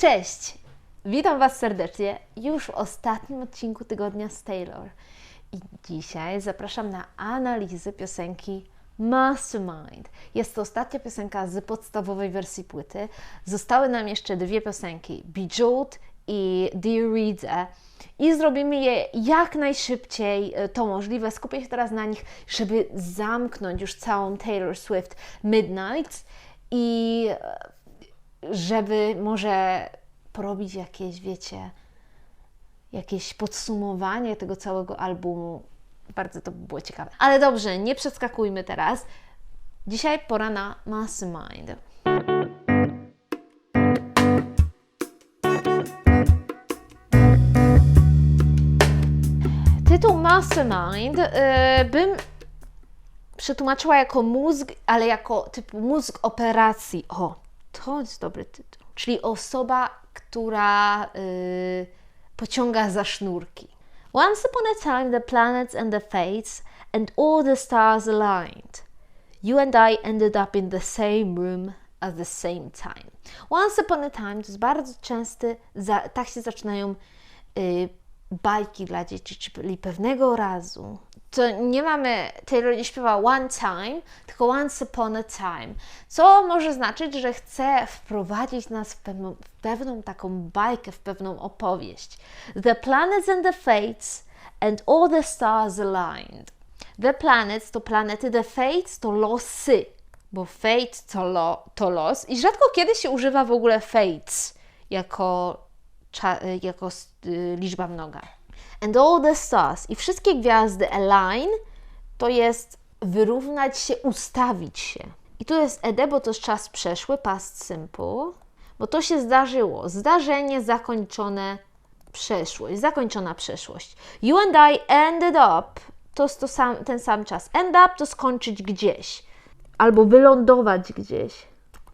Cześć! Witam Was serdecznie już w ostatnim odcinku tygodnia z Taylor. I dzisiaj zapraszam na analizę piosenki Mastermind. Jest to ostatnia piosenka z podstawowej wersji płyty. Zostały nam jeszcze dwie piosenki: Bejeweled i Dear Reader. I zrobimy je jak najszybciej e, to możliwe. Skupię się teraz na nich, żeby zamknąć już całą Taylor Swift Midnight i e, żeby może porobić jakieś, wiecie, jakieś podsumowanie tego całego albumu. Bardzo to by było ciekawe. Ale dobrze, nie przeskakujmy teraz. Dzisiaj pora na Mastermind. Tytuł Mastermind y, bym przetłumaczyła jako mózg, ale jako typu mózg operacji. O, to jest dobry tytuł. Czyli osoba, która y, pociąga za sznurki. Once upon a time the planets and the fates and all the stars aligned. You and I ended up in the same room at the same time. Once upon a time to jest bardzo częsty, za, tak się zaczynają y, bajki dla dzieci, czyli pewnego razu. To nie mamy, Taylor nie śpiewa one time, tylko once upon a time, co może znaczyć, że chce wprowadzić nas w pewną, w pewną taką bajkę, w pewną opowieść. The planets and the fates and all the stars aligned. The planets to planety, the fates to losy, bo fate to, lo, to los i rzadko kiedy się używa w ogóle fates jako jako y, liczba mnoga. And all the stars i wszystkie gwiazdy align to jest wyrównać się, ustawić się. I tu jest ed, bo to jest czas przeszły, past simple, bo to się zdarzyło. Zdarzenie zakończone, przeszłość, zakończona przeszłość. You and I ended up to jest to sam, ten sam czas. End up to skończyć gdzieś albo wylądować gdzieś.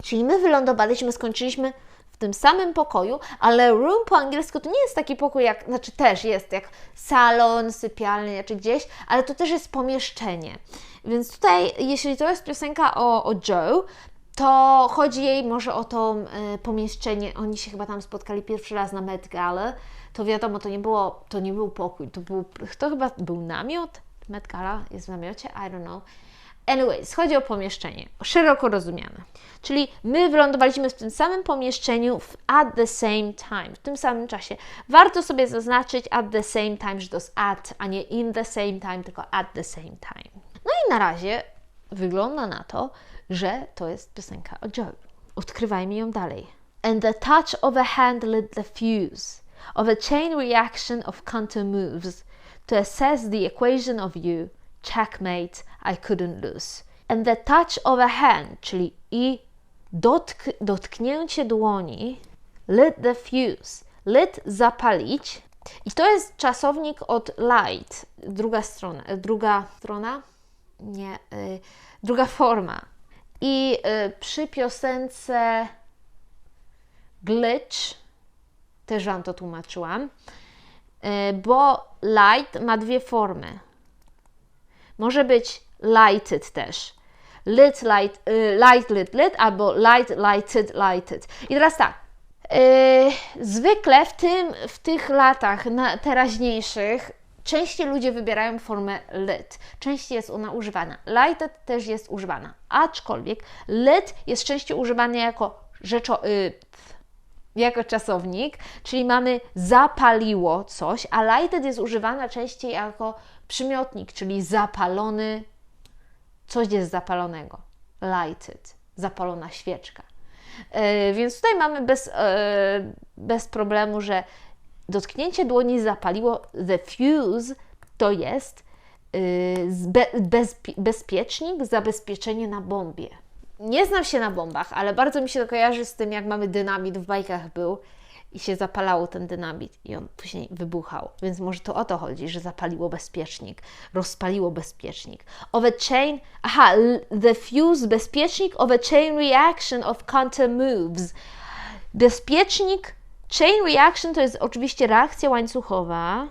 Czyli my wylądowaliśmy, skończyliśmy w tym samym pokoju, ale room po angielsku to nie jest taki pokój jak, znaczy też jest jak salon, sypialnia czy gdzieś, ale to też jest pomieszczenie. Więc tutaj, jeśli to jest piosenka o, o Joe, to chodzi jej może o to e, pomieszczenie. Oni się chyba tam spotkali pierwszy raz na Met Gala. To wiadomo, to nie było, to nie był pokój, to był, to chyba był namiot. Met Gala jest w namiocie, I don't know. Anyways, chodzi o pomieszczenie, szeroko rozumiane. Czyli my wylądowaliśmy w tym samym pomieszczeniu w at the same time, w tym samym czasie. Warto sobie zaznaczyć at the same time, że to jest at, a nie in the same time, tylko at the same time. No i na razie wygląda na to, że to jest piosenka o Joe. Odkrywajmy ją dalej. And the touch of a hand lit the fuse of a chain reaction of counter moves to assess the equation of you. Checkmate, I couldn't lose. And the touch of a hand, czyli i dotk dotknięcie dłoni, lit the fuse. Lit zapalić. I to jest czasownik od light, druga strona, druga strona, nie, y, druga forma. I y, przy piosence glitch, też Wam to tłumaczyłam, y, bo light ma dwie formy. Może być lighted też. Lit, light, y, light, lit, lit, albo light, lighted, lighted. I teraz tak. Yy, zwykle w, tym, w tych latach na teraźniejszych częściej ludzie wybierają formę lit. Częściej jest ona używana. Lighted też jest używana. Aczkolwiek lit jest częściej używany jako rzeczo, y, jako czasownik, czyli mamy zapaliło coś, a lighted jest używana częściej jako przymiotnik, czyli zapalony, coś jest zapalonego. Lighted, zapalona świeczka. Yy, więc tutaj mamy bez, yy, bez problemu, że dotknięcie dłoni zapaliło the fuse, to jest be, bez, bezpiecznik, zabezpieczenie na bombie. Nie znam się na bombach, ale bardzo mi się to kojarzy z tym, jak mamy dynamit w bajkach był i się zapalało ten dynamit i on później wybuchał. Więc może to o to chodzi, że zapaliło bezpiecznik, rozpaliło bezpiecznik. Of a chain, aha, the fuse, bezpiecznik of a chain reaction of counter moves. Bezpiecznik, chain reaction to jest oczywiście reakcja łańcuchowa.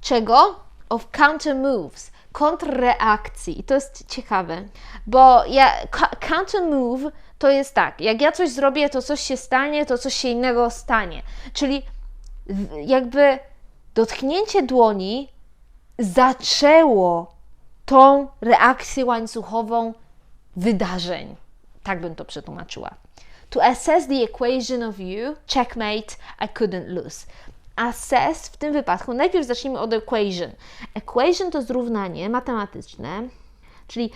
Czego? Of counter moves kontrreakcji. I to jest ciekawe, bo ja, counter move to jest tak, jak ja coś zrobię, to coś się stanie, to coś się innego stanie. Czyli jakby dotknięcie dłoni zaczęło tą reakcję łańcuchową wydarzeń. Tak bym to przetłumaczyła. To assess the equation of you, checkmate, I couldn't lose. Assess w tym wypadku, najpierw zacznijmy od equation. Equation to zrównanie matematyczne, czyli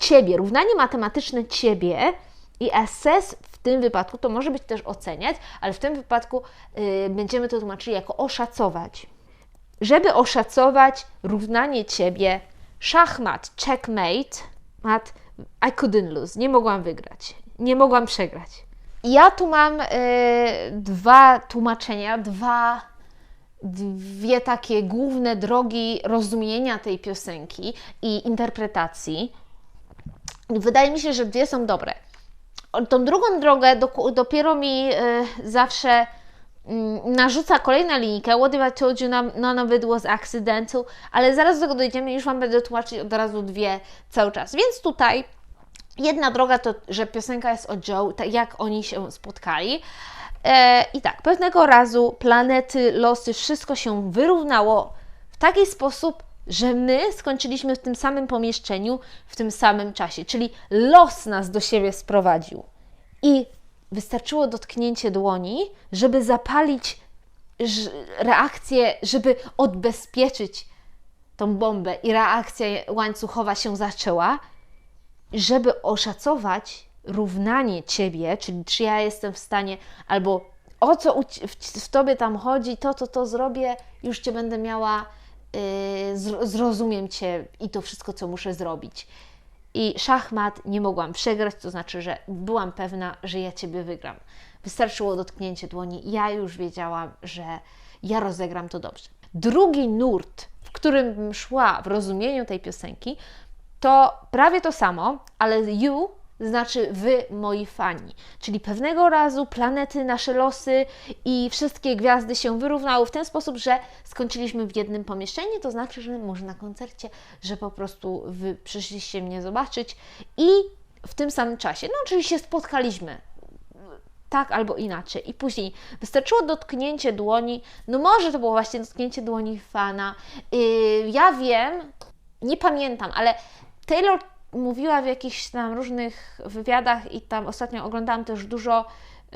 ciebie, równanie matematyczne ciebie i assess w tym wypadku to może być też oceniać, ale w tym wypadku yy, będziemy to tłumaczyli jako oszacować. Żeby oszacować równanie ciebie, szachmat, checkmate, mat, I couldn't lose, nie mogłam wygrać, nie mogłam przegrać. Ja tu mam yy, dwa tłumaczenia, dwa dwie takie główne drogi rozumienia tej piosenki i interpretacji. Wydaje mi się, że dwie są dobre. Tą drugą drogę do, dopiero mi y, zawsze y, narzuca kolejna linijka. What if I told you none of it was accidental? Ale zaraz do tego dojdziemy, już Wam będę tłumaczyć od razu dwie cały czas. Więc tutaj jedna droga to, że piosenka jest o Joe, tak jak oni się spotkali. E, I tak, pewnego razu planety, losy, wszystko się wyrównało w taki sposób, że my skończyliśmy w tym samym pomieszczeniu w tym samym czasie, czyli los nas do siebie sprowadził. I wystarczyło dotknięcie dłoni, żeby zapalić reakcję, żeby odbezpieczyć tą bombę i reakcja łańcuchowa się zaczęła, żeby oszacować równanie ciebie, czyli czy ja jestem w stanie, albo o co w, w tobie tam chodzi, to, to, to zrobię, już cię będę miała, zrozumiem cię i to wszystko, co muszę zrobić. I szachmat nie mogłam przegrać, to znaczy, że byłam pewna, że ja ciebie wygram. Wystarczyło dotknięcie dłoni, ja już wiedziałam, że ja rozegram to dobrze. Drugi nurt, w którym szła w rozumieniu tej piosenki, to prawie to samo, ale you znaczy wy, moi fani. Czyli pewnego razu planety, nasze losy i wszystkie gwiazdy się wyrównały w ten sposób, że skończyliśmy w jednym pomieszczeniu, to znaczy, że może na koncercie, że po prostu wy przyszliście mnie zobaczyć i w tym samym czasie. No, czyli się spotkaliśmy tak albo inaczej. I później wystarczyło dotknięcie dłoni, no może to było właśnie dotknięcie dłoni fana. Yy, ja wiem, nie pamiętam, ale Taylor mówiła w jakichś tam różnych wywiadach i tam ostatnio oglądałam też dużo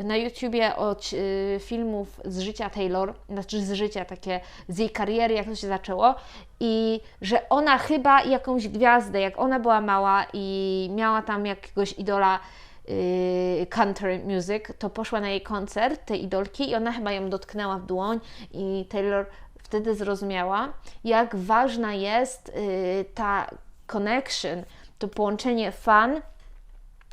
na YouTubie od y, filmów z życia Taylor, znaczy z życia takie, z jej kariery, jak to się zaczęło. I że ona chyba jakąś gwiazdę, jak ona była mała i miała tam jakiegoś idola y, country music, to poszła na jej koncert, tej idolki i ona chyba ją dotknęła w dłoń i Taylor wtedy zrozumiała, jak ważna jest y, ta connection to połączenie fan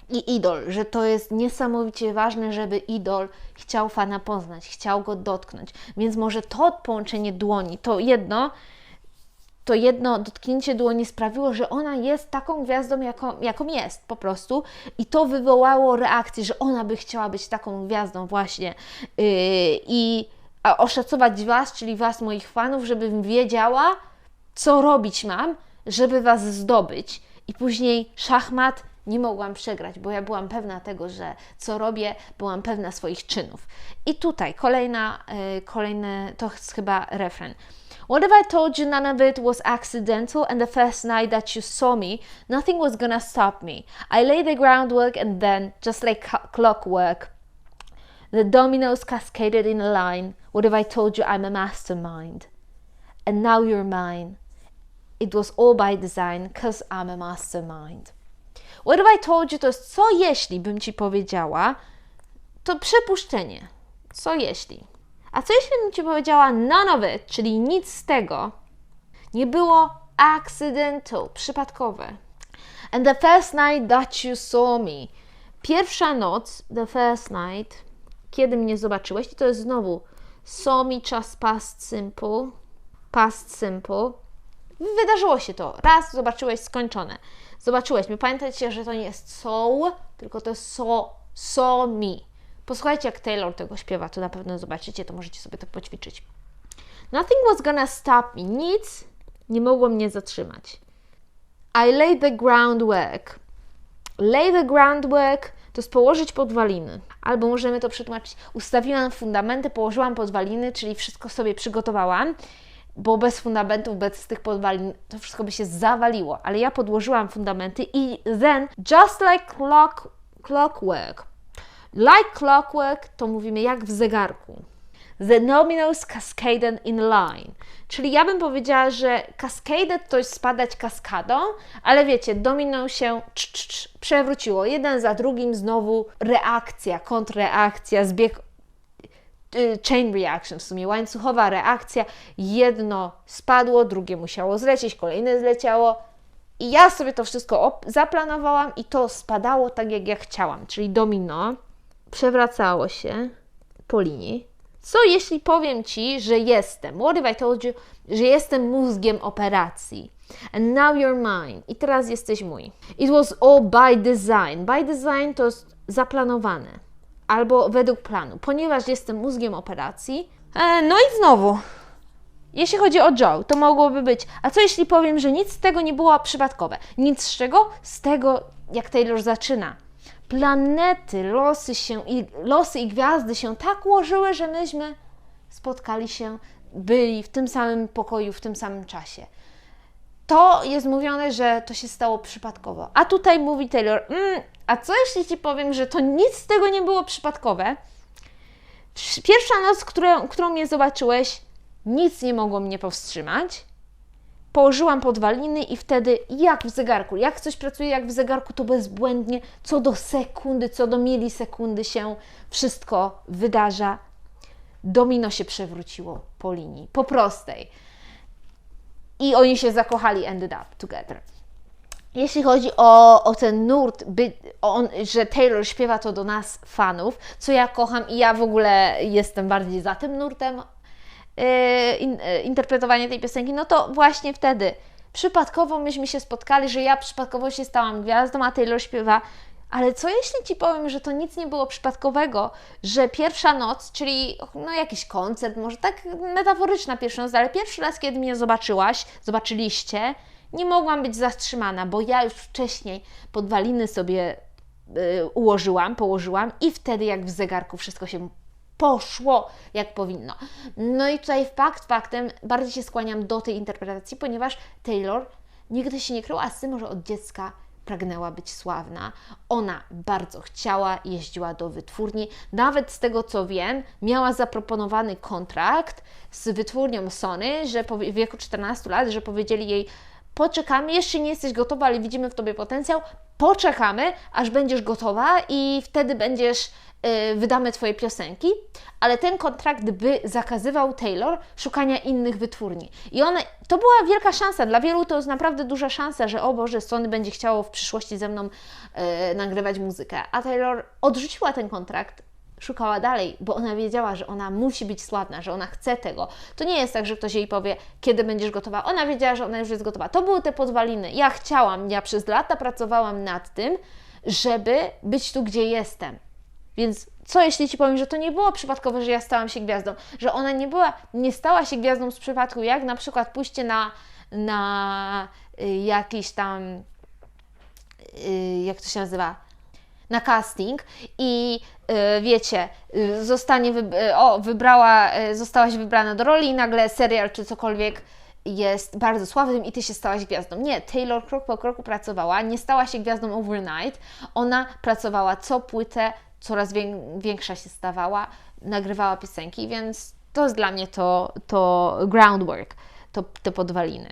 i idol, że to jest niesamowicie ważne, żeby idol chciał fana poznać, chciał go dotknąć. Więc może to połączenie dłoni, to jedno, to jedno dotknięcie dłoni sprawiło, że ona jest taką gwiazdą, jaką, jaką jest po prostu, i to wywołało reakcję, że ona by chciała być taką gwiazdą, właśnie. Yy, I oszacować Was, czyli Was, moich fanów, żebym wiedziała, co robić mam, żeby Was zdobyć i później szachmat nie mogłam przegrać, bo ja byłam pewna tego, że co robię, byłam pewna swoich czynów. I tutaj kolejna, yy, kolejny, to jest chyba refren. What if I told you none of it was accidental and the first night that you saw me, nothing was gonna stop me? I laid the groundwork and then, just like clockwork, the dominoes cascaded in a line. What if I told you I'm a mastermind? And now you're mine. It was all by design, cause I'm a mastermind. What if I told you to jest co jeśli bym Ci powiedziała, to przypuszczenie. Co jeśli? A co jeśli bym Ci powiedziała none of it, czyli nic z tego, nie było accidental, przypadkowe. And the first night that you saw me. Pierwsza noc, the first night, kiedy mnie zobaczyłeś, i to jest znowu saw me czas past simple, past simple. Wydarzyło się to. Raz zobaczyłeś skończone. Zobaczyłeś mi. Pamiętajcie, że to nie jest so, tylko to jest so, so me. Posłuchajcie, jak Taylor tego śpiewa, to na pewno zobaczycie, to możecie sobie to poćwiczyć. Nothing was gonna stop me. Nic nie mogło mnie zatrzymać. I laid the groundwork. Lay the groundwork to jest położyć podwaliny. Albo możemy to przetłumaczyć, ustawiłam fundamenty, położyłam podwaliny, czyli wszystko sobie przygotowałam, bo bez fundamentów, bez tych podwalin, to wszystko by się zawaliło. Ale ja podłożyłam fundamenty i then, just like clock, clockwork, like clockwork, to mówimy jak w zegarku. The dominoes cascaded in line. Czyli ja bym powiedziała, że cascaded to jest spadać kaskadą, ale wiecie, domino się cz, cz, cz, przewróciło. Jeden za drugim znowu reakcja, kontrreakcja, zbieg chain reaction, w sumie łańcuchowa reakcja. Jedno spadło, drugie musiało zlecieć, kolejne zleciało. I ja sobie to wszystko zaplanowałam i to spadało tak, jak ja chciałam. Czyli domino przewracało się po linii co jeśli powiem Ci, że jestem? What if I told you, że jestem mózgiem operacji? And now you're mine. I teraz jesteś mój. It was all by design. By design to jest zaplanowane. Albo według planu. Ponieważ jestem mózgiem operacji. E, no i znowu. Jeśli chodzi o Joe, to mogłoby być. A co jeśli powiem, że nic z tego nie było przypadkowe? Nic z czego? Z tego, jak Taylor zaczyna planety, losy się i losy i gwiazdy się tak ułożyły, że myśmy spotkali się, byli w tym samym pokoju w tym samym czasie. To jest mówione, że to się stało przypadkowo. A tutaj mówi Taylor, mm, a co jeśli ci powiem, że to nic z tego nie było przypadkowe? Pierwsza noc, którą, którą mnie zobaczyłeś, nic nie mogło mnie powstrzymać położyłam podwaliny i wtedy jak w zegarku, jak coś pracuje jak w zegarku, to bezbłędnie co do sekundy, co do milisekundy się wszystko wydarza. Domino się przewróciło po linii, po prostej. I oni się zakochali, ended up together. Jeśli chodzi o, o ten nurt, by, on, że Taylor śpiewa to do nas, fanów, co ja kocham i ja w ogóle jestem bardziej za tym nurtem, E, in, e, tej piosenki, no to właśnie wtedy przypadkowo myśmy się spotkali, że ja przypadkowo się stałam gwiazdą, a Taylor śpiewa. Ale co jeśli Ci powiem, że to nic nie było przypadkowego, że pierwsza noc, czyli no jakiś koncert, może tak metaforyczna pierwsza noc, ale pierwszy raz, kiedy mnie zobaczyłaś, zobaczyliście, nie mogłam być zatrzymana, bo ja już wcześniej podwaliny sobie y, ułożyłam, położyłam i wtedy jak w zegarku wszystko się poszło jak powinno. No i tutaj fakt faktem bardziej się skłaniam do tej interpretacji, ponieważ Taylor nigdy się nie kryła z tym, od dziecka pragnęła być sławna. Ona bardzo chciała, jeździła do wytwórni. Nawet z tego co wiem, miała zaproponowany kontrakt z wytwórnią Sony, że po wieku 14 lat, że powiedzieli jej: Poczekamy, jeszcze nie jesteś gotowa, ale widzimy w tobie potencjał. Poczekamy, aż będziesz gotowa i wtedy będziesz wydamy Twoje piosenki, ale ten kontrakt by zakazywał Taylor szukania innych wytwórni. I one, to była wielka szansa, dla wielu to jest naprawdę duża szansa, że o Boże, Sony będzie chciało w przyszłości ze mną e, nagrywać muzykę. A Taylor odrzuciła ten kontrakt, szukała dalej, bo ona wiedziała, że ona musi być sławna, że ona chce tego. To nie jest tak, że ktoś jej powie, kiedy będziesz gotowa. Ona wiedziała, że ona już jest gotowa. To były te podwaliny. Ja chciałam, ja przez lata pracowałam nad tym, żeby być tu, gdzie jestem. Więc co jeśli Ci powiem, że to nie było przypadkowe, że ja stałam się gwiazdą, że ona nie była, nie stała się gwiazdą z przypadku, jak na przykład pójście na, na y, jakiś tam, y, jak to się nazywa, na casting i y, wiecie, zostanie, o, wybrała, zostałaś wybrana do roli i nagle serial czy cokolwiek jest bardzo sławnym i ty się stałaś gwiazdą. Nie, Taylor krok po kroku pracowała, nie stała się gwiazdą overnight. Ona pracowała co płytę, coraz większa się stawała, nagrywała piosenki, więc to jest dla mnie to, to groundwork, to, te podwaliny.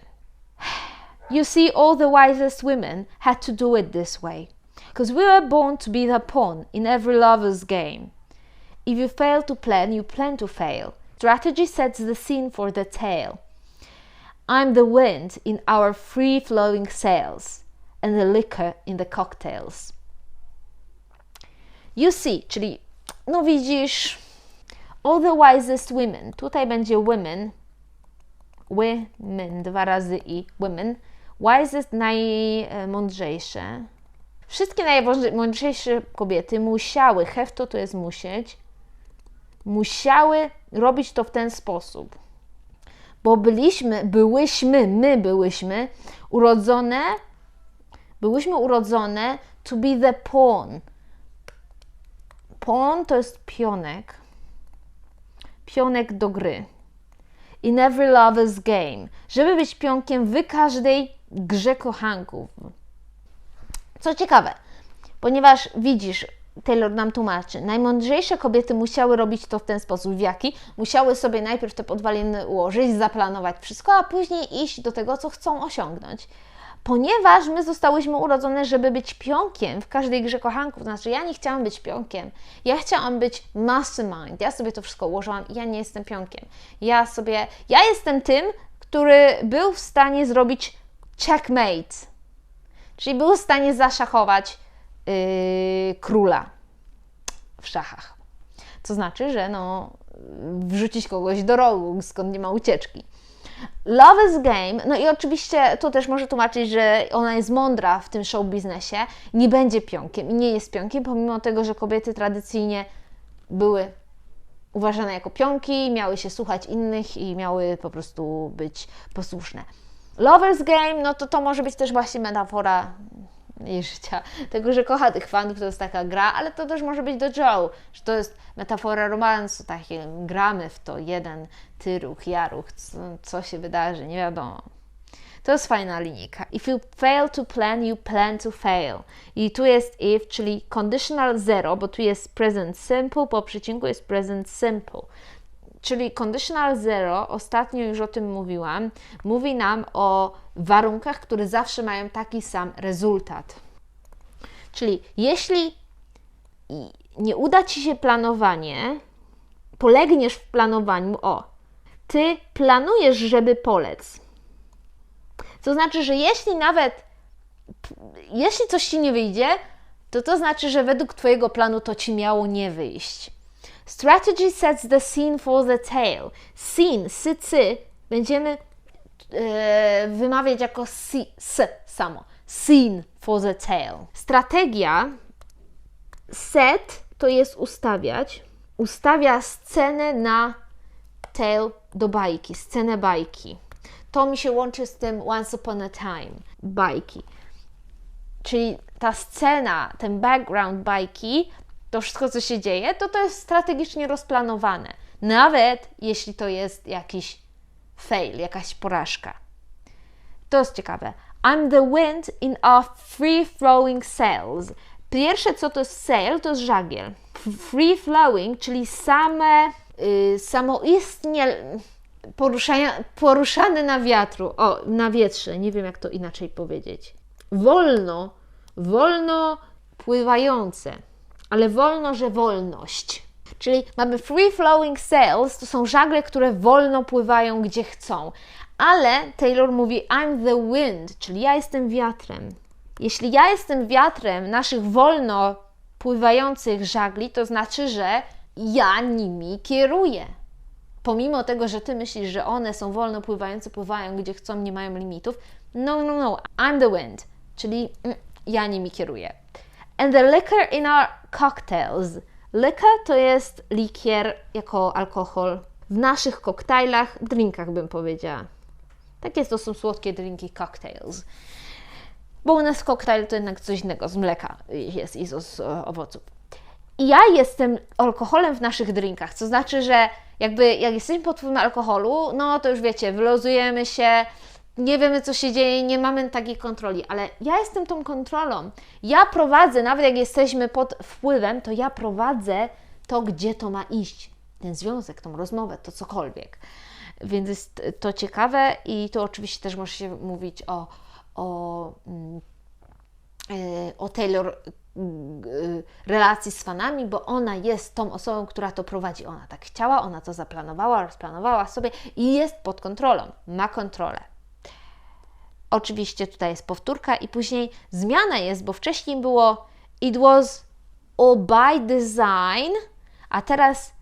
You see, all the wisest women had to do it this way. Because we were born to be the pawn in every lover's game. If you fail to plan, you plan to fail. Strategy sets the scene for the tale. I'm the wind in our free flowing sails, and the liquor in the cocktails. You see, czyli no widzisz, all the wisest women. Tutaj będzie women, women, dwa razy i women. Wisest, najmądrzejsze. Wszystkie najmądrzejsze kobiety musiały, hefto to jest musieć, musiały robić to w ten sposób. Bo byliśmy, byłyśmy, my byłyśmy urodzone, byłyśmy urodzone to be the pawn, Pawn to jest pionek. Pionek do gry. In every lover's game. Żeby być pionkiem w każdej grze kochanków. Co ciekawe, ponieważ widzisz, Taylor nam tłumaczy, najmądrzejsze kobiety musiały robić to w ten sposób. W jaki? Musiały sobie najpierw te podwaliny ułożyć, zaplanować wszystko, a później iść do tego, co chcą osiągnąć. Ponieważ my zostałyśmy urodzone, żeby być pionkiem w każdej grze kochanków. Znaczy, ja nie chciałam być pionkiem. Ja chciałam być mastermind. Ja sobie to wszystko ułożyłam i ja nie jestem pionkiem. Ja sobie, ja jestem tym, który był w stanie zrobić checkmate. Czyli był w stanie zaszachować yy, króla w szachach. To znaczy, że no, wrzucić kogoś do rogu, skąd nie ma ucieczki. Love is Game, no i oczywiście to też może tłumaczyć, że ona jest mądra w tym show biznesie, nie będzie pionkiem i nie jest pionkiem, pomimo tego, że kobiety tradycyjnie były uważane jako pionki, miały się słuchać innych i miały po prostu być posłuszne. Lover's Game, no to to może być też właśnie metafora jej życia, tego, że kocha tych fanów, to jest taka gra, ale to też może być do Joe, że to jest metafora romansu, takie gramy w to, jeden ty ruch, ja ruch, co, co się wydarzy, nie wiadomo. To jest fajna linijka. If you fail to plan, you plan to fail. I tu jest if, czyli conditional zero, bo tu jest present simple, po przecinku jest present simple. Czyli conditional zero, ostatnio już o tym mówiłam, mówi nam o warunkach, które zawsze mają taki sam rezultat. Czyli jeśli nie uda Ci się planowanie, polegniesz w planowaniu, o, Ty planujesz, żeby polec. To znaczy, że jeśli nawet, jeśli coś Ci nie wyjdzie, to to znaczy, że według Twojego planu to Ci miało nie wyjść. Strategy sets the scene for the tale. Scene, sy, cy, będziemy e, wymawiać jako si, s samo. Scene for the tale. Strategia set to jest ustawiać. Ustawia scenę na tale do bajki, scenę bajki. To mi się łączy z tym Once Upon a Time bajki. Czyli ta scena, ten background bajki to wszystko, co się dzieje, to to jest strategicznie rozplanowane. Nawet jeśli to jest jakiś fail, jakaś porażka. To jest ciekawe. I'm the wind in a free flowing sails. Pierwsze, co to jest sail, to jest żagiel. Free flowing, czyli same, yy, samoistnie poruszane na wiatru, o, na wietrze, nie wiem jak to inaczej powiedzieć. Wolno, wolno pływające ale wolno, że wolność. Czyli mamy free flowing sails, to są żagle, które wolno pływają gdzie chcą. Ale Taylor mówi I'm the wind, czyli ja jestem wiatrem. Jeśli ja jestem wiatrem naszych wolno pływających żagli, to znaczy, że ja nimi kieruję. Pomimo tego, że ty myślisz, że one są wolno pływające, pływają gdzie chcą, nie mają limitów. No, no, no, I'm the wind, czyli mm, ja nimi kieruję. And the liquor in our cocktails. Liquor to jest likier jako alkohol. W naszych koktajlach, drinkach bym powiedziała. Takie to są słodkie drinki cocktails. Bo u nas koktajl to jednak coś innego, z mleka jest i z owoców. I ja jestem alkoholem w naszych drinkach, co znaczy, że jakby jak jesteśmy pod wpływem alkoholu, no to już wiecie, wylozujemy się, nie wiemy, co się dzieje, nie mamy takiej kontroli, ale ja jestem tą kontrolą. Ja prowadzę, nawet jak jesteśmy pod wpływem, to ja prowadzę to, gdzie to ma iść. Ten związek, tą rozmowę, to cokolwiek. Więc jest to ciekawe i to oczywiście też może się mówić o, o, mm, e, o Taylor mm, relacji z fanami, bo ona jest tą osobą, która to prowadzi. Ona tak chciała, ona to zaplanowała, rozplanowała sobie i jest pod kontrolą, ma kontrolę. Oczywiście tutaj jest powtórka i później zmiana jest, bo wcześniej było it was all by design, a teraz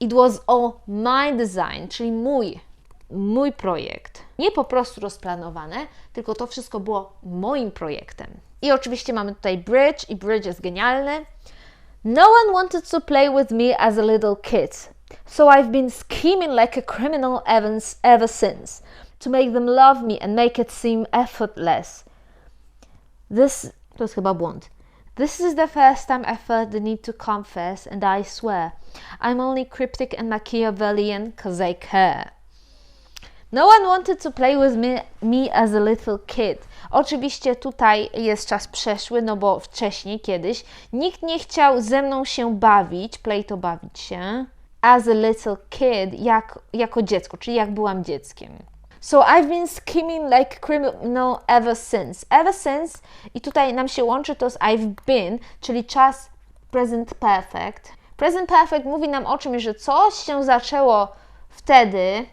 it was all my design, czyli mój, mój projekt. Nie po prostu rozplanowane, tylko to wszystko było moim projektem. I oczywiście mamy tutaj bridge i bridge jest genialny. No one wanted to play with me as a little kid, so I've been scheming like a criminal ever since to make them love me and make it seem effortless. This, to jest chyba błąd. This is the first time I felt the need to confess, and I swear I'm only cryptic and Machiavellian because I care. No one wanted to play with me, me as a little kid. Oczywiście tutaj jest czas przeszły, no bo wcześniej, kiedyś, nikt nie chciał ze mną się bawić, play to bawić się, as a little kid, jak, jako dziecko, czyli jak byłam dzieckiem. So I've been scheming like criminal ever since. Ever since i tutaj nam się łączy to z I've been, czyli czas present perfect. Present perfect mówi nam o czym, że coś się zaczęło wtedy,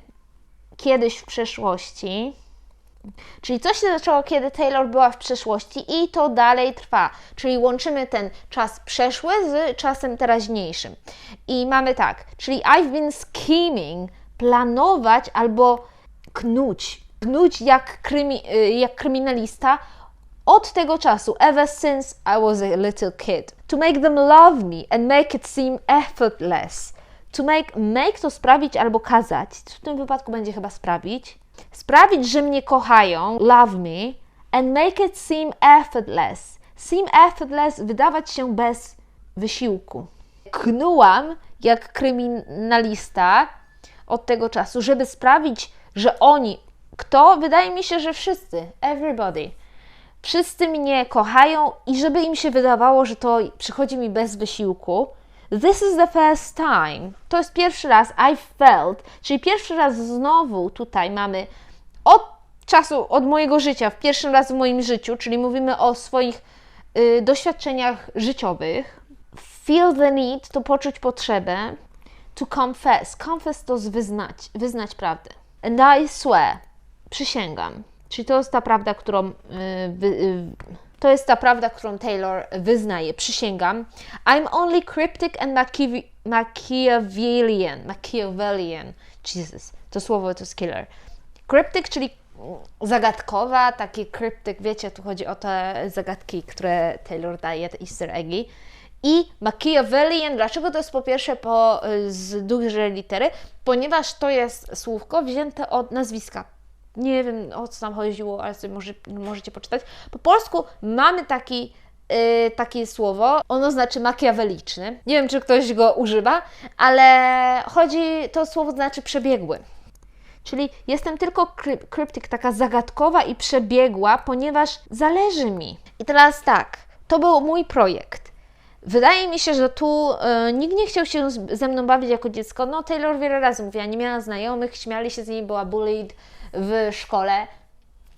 kiedyś w przeszłości. Czyli coś się zaczęło, kiedy Taylor była w przeszłości i to dalej trwa. Czyli łączymy ten czas przeszły z czasem teraźniejszym. I mamy tak, czyli I've been scheming, planować albo knuć, knuć jak, krymi, y, jak kryminalista od tego czasu, ever since I was a little kid. To make them love me and make it seem effortless. To make, make to sprawić albo kazać, w tym wypadku będzie chyba sprawić, sprawić, że mnie kochają, love me, and make it seem effortless. Seem effortless, wydawać się bez wysiłku. Knułam jak kryminalista od tego czasu, żeby sprawić, że oni, kto? Wydaje mi się, że wszyscy, everybody, wszyscy mnie kochają i żeby im się wydawało, że to przychodzi mi bez wysiłku. This is the first time. To jest pierwszy raz I felt, czyli pierwszy raz znowu tutaj mamy od czasu, od mojego życia, w pierwszym raz w moim życiu, czyli mówimy o swoich y, doświadczeniach życiowych. Feel the need to poczuć potrzebę. To confess. Confess to wyznać, wyznać prawdę. And I swear, przysięgam. Czyli to jest ta prawda, którą, yy, yy, to jest ta prawda, którą Taylor wyznaje. Przysięgam. I'm only cryptic and Machiavellian. Machiavellian. Jesus, to słowo to jest killer. Cryptic, czyli zagadkowa, taki cryptic, wiecie, tu chodzi o te zagadki, które Taylor daje, te easter eggi. I Machiavellian, dlaczego to jest po pierwsze po, y, z duże litery? Ponieważ to jest słówko wzięte od nazwiska. Nie wiem o co tam chodziło, ale sobie może, możecie poczytać. Po polsku mamy taki, yy, takie słowo, ono znaczy makiaweliczny. Nie wiem, czy ktoś go używa, ale chodzi, to słowo znaczy przebiegły. Czyli jestem tylko kryp kryptyk, taka zagadkowa i przebiegła, ponieważ zależy mi. I teraz tak, to był mój projekt. Wydaje mi się, że tu y, nikt nie chciał się z, ze mną bawić jako dziecko. No, Taylor wiele razy mówiła, nie miała znajomych, śmiali się z niej, była bullied w szkole.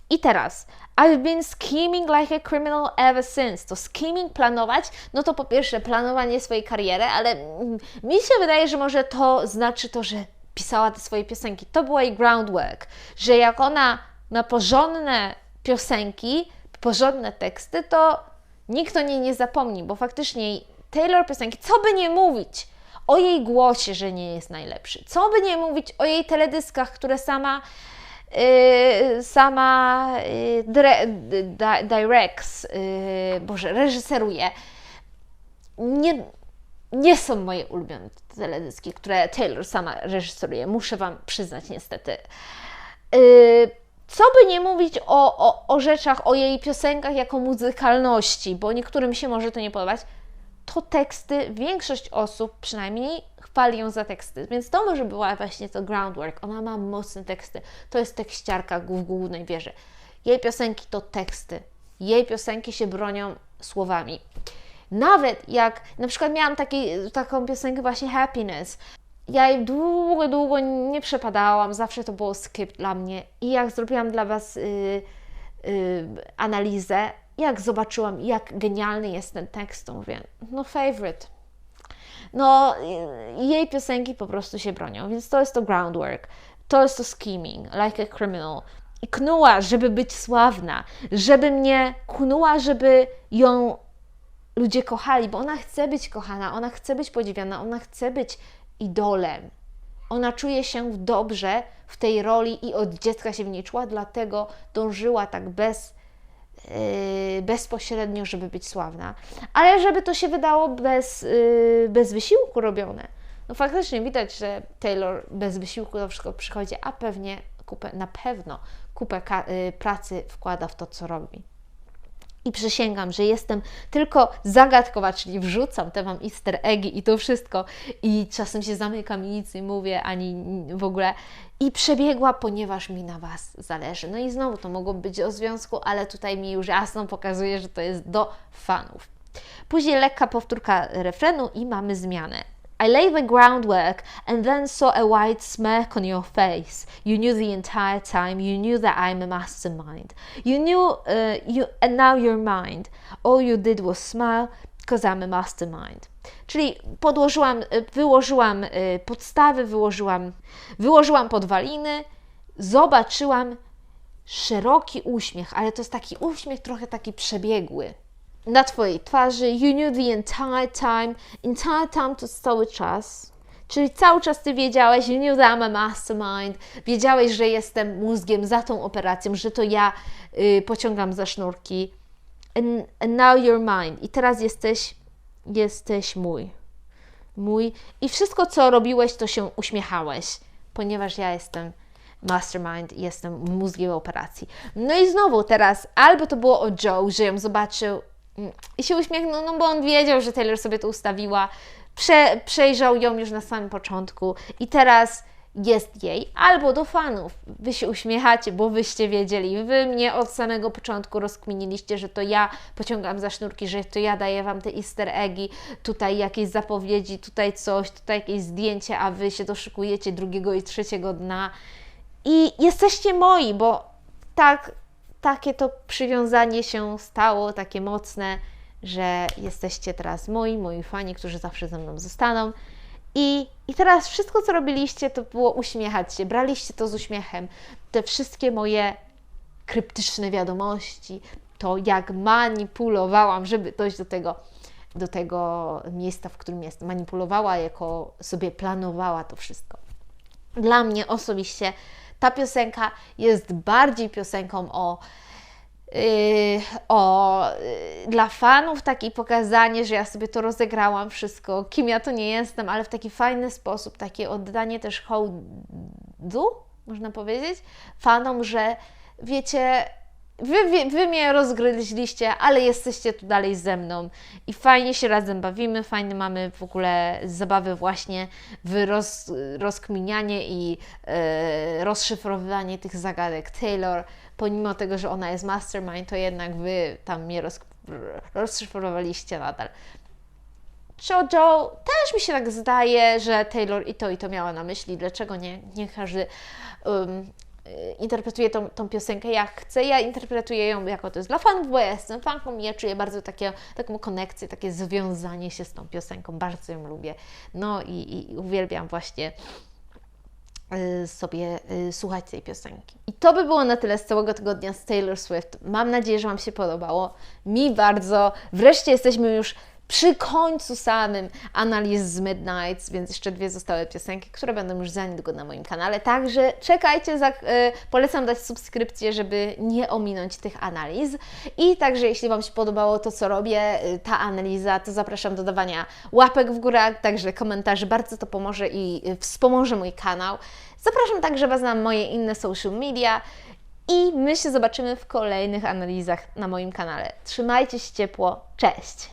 I teraz, I've been scheming like a criminal ever since. To scheming, planować, no to po pierwsze planowanie swojej kariery, ale mi się wydaje, że może to znaczy to, że pisała te swoje piosenki. To była jej groundwork, że jak ona ma porządne piosenki, porządne teksty, to nikt o niej nie zapomni, bo faktycznie Taylor piosenki, co by nie mówić o jej głosie, że nie jest najlepszy, co by nie mówić o jej teledyskach, które sama Yy, sama yy, di, directs, yy, boże, reżyseruje. Nie, nie są moje ulubione teledyski, które Taylor sama reżyseruje, muszę Wam przyznać niestety. Yy, co by nie mówić o, o, o rzeczach, o jej piosenkach jako muzykalności, bo niektórym się może to nie podobać, to teksty, większość osób przynajmniej chwali ją za teksty, więc to może była właśnie to groundwork. Ona ma mocne teksty, to jest tekściarka w głównej wierze. Jej piosenki to teksty, jej piosenki się bronią słowami. Nawet jak na przykład miałam taki, taką piosenkę właśnie Happiness, ja jej długo, długo nie przepadałam, zawsze to było skip dla mnie. I jak zrobiłam dla Was yy, yy, analizę, jak zobaczyłam, jak genialny jest ten tekst, to mówię, no favorite. No, jej piosenki po prostu się bronią, więc to jest to groundwork, to jest to scheming, like a criminal. I knuła, żeby być sławna, żeby mnie knuła, żeby ją ludzie kochali, bo ona chce być kochana, ona chce być podziwiana, ona chce być idolem. Ona czuje się dobrze w tej roli i od dziecka się w niej czuła, dlatego dążyła tak bez, yy, bezpośrednio, żeby być sławna. Ale żeby to się wydało bez, yy, bez wysiłku robione. No faktycznie widać, że Taylor bez wysiłku to wszystko przychodzi, a pewnie kupę, na pewno kupę yy, pracy wkłada w to, co robi. I przysięgam, że jestem tylko zagadkowa, czyli wrzucam te Wam easter eggi i to wszystko. I czasem się zamykam i nic nie mówię, ani w ogóle. I przebiegła, ponieważ mi na Was zależy. No i znowu to mogło być o związku, ale tutaj mi już jasno pokazuje, że to jest do fanów. Później lekka powtórka refrenu i mamy zmianę. I laid the groundwork and then saw a white smirk on your face. You knew the entire time. You knew that I'm a mastermind. You knew, uh, you, and now you're mine. All you did was smile, because I'm a mastermind. Czyli podłożyłam, wyłożyłam y, podstawy, wyłożyłam, wyłożyłam podwaliny, zobaczyłam szeroki uśmiech, ale to jest taki uśmiech trochę taki przebiegły na Twojej twarzy. You knew the entire time. Entire time to cały czas. Czyli cały czas Ty wiedziałeś, you knew that I'm a mastermind, wiedziałeś, że jestem mózgiem za tą operacją, że to ja y, pociągam za sznurki. And, and now you're mine. I teraz jesteś, jesteś mój. Mój. I wszystko, co robiłeś, to się uśmiechałeś, ponieważ ja jestem mastermind, jestem mózgiem operacji. No i znowu teraz, albo to było o Joe, że ją zobaczył i się uśmiechnął, no bo on wiedział, że Taylor sobie to ustawiła, Prze, przejrzał ją już na samym początku i teraz jest jej, albo do fanów. Wy się uśmiechacie, bo wyście wiedzieli. Wy mnie od samego początku rozkminiliście, że to ja pociągam za sznurki, że to ja daję Wam te easter eggi, tutaj jakieś zapowiedzi, tutaj coś, tutaj jakieś zdjęcie, a Wy się doszukujecie drugiego i trzeciego dna. I jesteście moi, bo tak takie to przywiązanie się stało, takie mocne, że jesteście teraz moi, moi fani, którzy zawsze ze mną zostaną. I, I teraz wszystko, co robiliście, to było uśmiechać się, braliście to z uśmiechem. Te wszystkie moje kryptyczne wiadomości, to jak manipulowałam, żeby dojść do tego, do tego miejsca, w którym jest. Manipulowała, jako sobie planowała to wszystko. Dla mnie osobiście ta piosenka jest bardziej piosenką o Yy, o, yy, dla fanów takie pokazanie, że ja sobie to rozegrałam wszystko, kim ja to nie jestem, ale w taki fajny sposób, takie oddanie też hołdu, można powiedzieć, fanom, że wiecie, Wy, wy, wy mnie rozgryźliście, ale jesteście tu dalej ze mną i fajnie się razem bawimy, fajnie mamy w ogóle zabawy właśnie w roz, rozkminianie i e, rozszyfrowywanie tych zagadek. Taylor, pomimo tego, że ona jest mastermind, to jednak Wy tam mnie roz, rozszyfrowaliście nadal. Jojo też mi się tak zdaje, że Taylor i to i to miała na myśli. Dlaczego nie? Nie każdy um, interpretuję tą, tą piosenkę jak chcę. Ja interpretuję ją jako to jest dla fanów, bo ja jestem fanką i ja czuję bardzo takie, taką konekcję, takie związanie się z tą piosenką. Bardzo ją lubię. No i, i uwielbiam właśnie y, sobie y, słuchać tej piosenki. I to by było na tyle z całego tygodnia z Taylor Swift. Mam nadzieję, że Wam się podobało. Mi bardzo. Wreszcie jesteśmy już przy końcu samym analiz z Midnights, więc jeszcze dwie zostałe piosenki, które będą już za niedługo na moim kanale. Także czekajcie, za, y, polecam dać subskrypcję, żeby nie ominąć tych analiz. I także jeśli Wam się podobało to, co robię, y, ta analiza, to zapraszam do dawania łapek w górę, także komentarzy, bardzo to pomoże i y, wspomoże mój kanał. Zapraszam także Was na moje inne social media i my się zobaczymy w kolejnych analizach na moim kanale. Trzymajcie się ciepło, cześć!